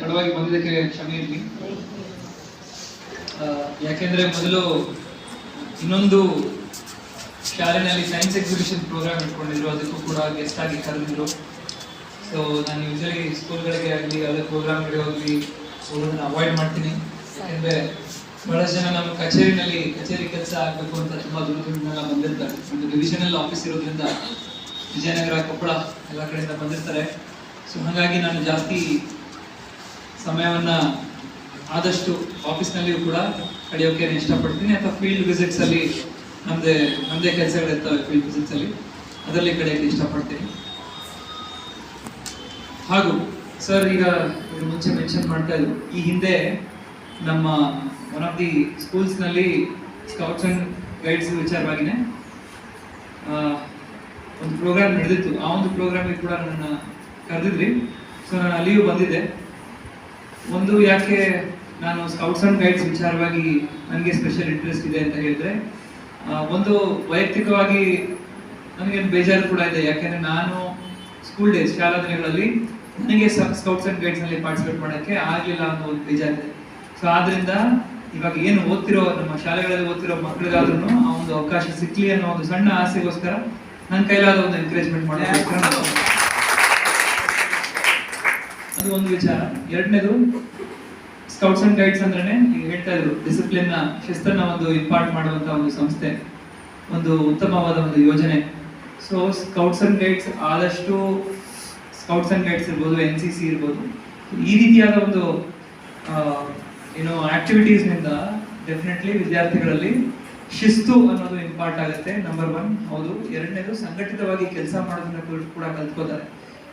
ತಡವಾಗಿ ಬಂದಿದ್ದಕ್ಕೆ ಕ್ಷಮೆ ಇರಲಿ ಯಾಕೆಂದ್ರೆ ಮೊದಲು ಇನ್ನೊಂದು ಶಾಲೆನಲ್ಲಿ ಸೈನ್ಸ್ ಎಕ್ಸಿಬಿಷನ್ ಪ್ರೋಗ್ರಾಮ್ ಇಟ್ಕೊಂಡಿದ್ರು, ಅದಕ್ಕೂ ಕೂಡ ಗೆಸ್ಟ್ ಆಗಿ ಕರೆದಿದ್ರು. ಸೊ ನಾನು ಯೂಶಲಿ ಸ್ಕೂಲ್ಗಳಿಗೆ ಆಗಲಿ ಅದೇ ಪ್ರೋಗ್ರಾಮ್ಗಳಿಗೆ ಹೋಗಲಿ ಹೋಗೋದನ್ನ ಅವಾಯ್ಡ್ ಮಾಡ್ತೀನಿ. ಯಾಕೆಂದ್ರೆ ಬಹಳಷ್ಟು ಜನ ನಮ್ಮ ಕಚೇರಿನಲ್ಲಿ ಕಚೇರಿ ಕೆಲಸ ಆಗಬೇಕು ಅಂತ ತುಂಬಾ ದೂರ ದೂರದಿಂದ ಬಂದಿರ್ತಾರೆ. ಒಂದು ಡಿವಿಷನಲ್ ಆಫೀಸ್ ಇರೋದ್ರಿಂದ ವಿಜಯನಗರ, ಕೊಪ್ಪಳ ಎಲ್ಲ ಕಡೆಯಿಂದ ಬಂದಿರ್ತಾರೆ. ಸೊ ಹಾಗಾಗಿ ನಾನು ಜಾಸ್ತಿ ಸಮಯವನ್ನ ಆದಷ್ಟು ಆಫೀಸ್ನಲ್ಲಿಯೂ ಕೂಡ ಕಳೆಯೋಕೆ ಇಷ್ಟಪಡ್ತೀನಿ. ಅಥವಾ ಫೀಲ್ಡ್ ವಿಸಿಟ್ಸ್ ಅಲ್ಲಿ ನಮ್ಮದೇ ನಮ್ದೇ ಕೆಲಸಗಳಿರ್ತವೆ ಫೀಲ್ಡ್ ವಿಸಿಟ್ಸ್ ಅಲ್ಲಿ. ಅದರಲ್ಲಿ ಕಳೆಯಕ್ಕೆ ಇಷ್ಟಪಡ್ತೀನಿ. ಹಾಗೂ ಸರ್, ಈಗ ಇದ್ರ ಮುಂಚೆ ಮೆನ್ಷನ್ ಮಾಡ್ತಾ ಇದ್ರು. ಈ ಹಿಂದೆ ನಮ್ಮ ಒನ್ ಆಫ್ ದಿ ಸ್ಕೂಲ್ಸ್ನಲ್ಲಿ ಸ್ಕೌಟ್ಸ್ ಅಂಡ್ ಗೈಡ್ಸ್ ವಿಚಾರವಾಗಿನೇ ಒಂದು ಪ್ರೋಗ್ರಾಮ್ ನಡೆದಿತ್ತು. ಆ ಒಂದು ಪ್ರೋಗ್ರಾಮಿಗೆ ಕೂಡ ನನ್ನ ಕರೆದಿದ್ರಿ ಸೊ ನಾನು ಅಲ್ಲಿಯೂ ಬಂದಿದ್ದೆ. ಒಂದು ಯಾಕೆ ನಾನು ಸ್ಕೌಟ್ಸ್ ಅಂಡ್ ಗೈಡ್ಸ್ ವಿಚಾರವಾಗಿ ನನಗೆ ಸ್ಪೆಷಲ್ ಇಂಟ್ರೆಸ್ಟ್ ಇದೆ ಅಂತ ಹೇಳಿದ್ರೆ ಒಂದು ವೈಯಕ್ತಿಕವಾಗಿ ನನಗೆ ಬೇಜಾರು ಕೂಡ ಇದೆ. ಯಾಕೆಂದ್ರೆ ನಾನು ಸ್ಕೂಲ್ ಡೇಸ್ ಶಾಲಾ ದಿನಗಳಲ್ಲಿ ನನಗೆ ಸ್ಕೌಟ್ಸ್ ಅಂಡ್ ಗೈಡ್ಸ್ನಲ್ಲಿ ಪಾರ್ಟಿಸಿಪೇಟ್ ಮಾಡೋಕ್ಕೆ ಆಗಲಿಲ್ಲ ಅನ್ನೋ ಒಂದು ಬೇಜಾರಿದೆ. ಸೊ ಆದ್ರಿಂದ ಇವಾಗ ಏನು ಓದ್ತಿರೋ, ನಮ್ಮ ಶಾಲೆಗಳಲ್ಲಿ ಓದ್ತಿರೋ ಮಕ್ಕಳಿಗಾದ್ರೂ ಆ ಒಂದು ಅವಕಾಶ ಸಿಕ್ಲಿ ಅನ್ನೋ ಒಂದು ಸಣ್ಣ ಆಸೆಗೋಸ್ಕರ ನನ್ನ ಕೈಲಾದ ಒಂದು ಎನ್ಕರೇಜ್ಮೆಂಟ್ ಮಾಡೋದಕ್ಕೋಸ್ಕರ ಒಂದು ವಿಚಾರ. ಎರಡನೇದು ಸ್ಕೌಟ್ಸ್ ಅಂಡ್ ಗೈಡ್ಸ್ ಅಂದ್ರೆ ಈಗ ಹೇಳ್ತಾ ಇದ್ರು ಡಿಸಿಪ್ಲಿನ್ನ ಶಿಸ್ತನ್ನ ಒಂದು ಇಂಪಾರ್ಟ್ ಮಾಡುವಂತ ಒಂದು ಸಂಸ್ಥೆ, ಒಂದು ಉತ್ತಮವಾದ ಒಂದು ಯೋಜನೆ. ಸೊ ಸ್ಕೌಟ್ಸ್ ಅಂಡ್ ಗೈಡ್ಸ್ ಆದಷ್ಟು ಸ್ಕೌಟ್ಸ್ ಅಂಡ್ ಗೈಡ್ಸ್ ಇರ್ಬೋದು ಎನ್ ಸಿ ಸಿ ಇರ್ಬೋದು, ಈ ರೀತಿಯಾದ ಒಂದು ಏನು ಆಕ್ಟಿವಿಟೀಸ್ನಿಂದ ಡೆಫಿನೆಟ್ಲಿ ವಿದ್ಯಾರ್ಥಿಗಳಲ್ಲಿ ಶಿಸ್ತು ಅನ್ನೋದು ಇಂಪಾರ್ಟ್ ಆಗುತ್ತೆ ನಂಬರ್ ಒನ್ ಹೌದು. ಎರಡನೇದು, ಸಂಘಟಿತವಾಗಿ ಕೆಲಸ ಮಾಡೋದನ್ನ ಕೂಡ ಕಲ್ತ್ಕೋತಾರೆ.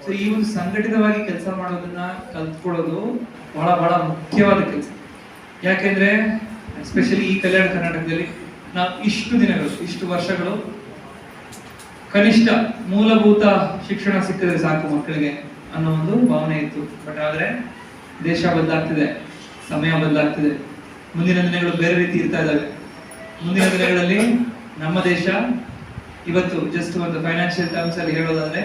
ಸೊ ಈ ಒಂದು ಸಂಘಟಿತವಾಗಿ ಕೆಲಸ ಮಾಡೋದನ್ನ ಕಲ್ತ್ಕೊಳ್ಳೋದು ಬಹಳ ಬಹಳ ಮುಖ್ಯವಾದ ಕೆಲಸ. ಯಾಕೆಂದ್ರೆ ಎಸ್ಪೆಷಲಿ ಈ ಕಲ್ಯಾಣ ಕರ್ನಾಟಕದಲ್ಲಿ ನಾವು ಇಷ್ಟು ದಿನಗಳು, ಇಷ್ಟು ವರ್ಷಗಳು ಕನಿಷ್ಠ ಮೂಲಭೂತ ಶಿಕ್ಷಣ ಸಿಕ್ಕಿದ್ರೆ ಸಾಕು ಮಕ್ಕಳಿಗೆ ಅನ್ನೋ ಒಂದು ಭಾವನೆ ಇತ್ತು. ಬಟ್ ಆದ್ರೆ, ದೇಶ ಬದಲಾಗ್ತಿದೆ, ಸಮಯ ಬದಲಾಗ್ತಿದೆ. ಮುಂದಿನ ದಿನಗಳು ಬೇರೆ ರೀತಿ ಇರ್ತಾ ಇದ್ದಾವೆ ಮುಂದಿನ ದಿನಗಳಲ್ಲಿ ನಮ್ಮ ದೇಶ, ಇವತ್ತು ಜಸ್ಟ್ ಒಂದು ಫೈನಾನ್ಷಿಯಲ್ ಟರ್ಮ್ಸ್ ಅಲ್ಲಿ ಹೇಳೋದಾದ್ರೆ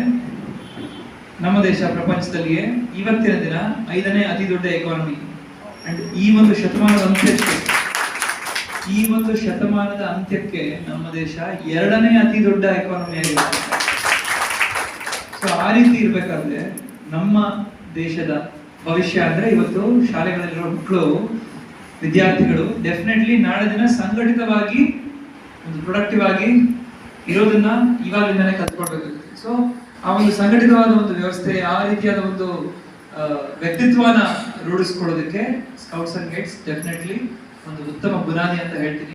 ನಮ್ಮ ದೇಶ ಪ್ರಪಂಚದಲ್ಲಿಯೇ ಇವತ್ತಿನ ದಿನ ಐದನೇ ಅತಿ ದೊಡ್ಡ ಎಕಾನಮಿ ಅಂಡ್ ಈ ಒಂದು ಶತಮಾನದ ಅಂತ್ಯಕ್ಕೆ, ಈ ಒಂದು ಶತಮಾನದ ಅಂತ್ಯಕ್ಕೆ ನಮ್ಮ ದೇಶ ಎರಡನೇ ಅತಿ ದೊಡ್ಡ ಎಕಾನಮಿ ಆಗಿದೆ. ಸೊ ಆ ರೀತಿ ಇರ್ಬೇಕಾದ್ರೆ ನಮ್ಮ ದೇಶದ ಭವಿಷ್ಯ ಅಂದ್ರೆ ಇವತ್ತು ಶಾಲೆಗಳಲ್ಲಿರೋ ಮಕ್ಕಳು, ವಿದ್ಯಾರ್ಥಿಗಳು ಡೆಫಿನೆಟ್ಲಿ ನಾಳೆ ದಿನ ಸಂಘಟಿತವಾಗಿ, ಒಂದು ಪ್ರೊಡಕ್ಟಿವ್ ಆಗಿ ಇರೋದನ್ನ ಇವಾಗಿಂದಾನೇ ಕಲ್ತ್ಕೊಳ್ಬೇಕಾಗುತ್ತೆ ಸೊ ಆ ಒಂದು ಸಂಘಟಿತವಾದ ಒಂದು ವ್ಯವಸ್ಥೆ, ಆ ರೀತಿಯಾದ ಒಂದು ವ್ಯಕ್ತಿತ್ವನ ರೂಢಿಸ್ಕೊಳ್ಳೋದಕ್ಕೆ ಸ್ಕೌಟ್ಸ್ ಅಂಡ್ ಗೈಡ್ಸ್ ಡೆಫಿನೆಟ್ಲಿ ಒಂದು ಉತ್ತಮ ಬುನಾದಿ ಅಂತ ಹೇಳ್ತೀನಿ.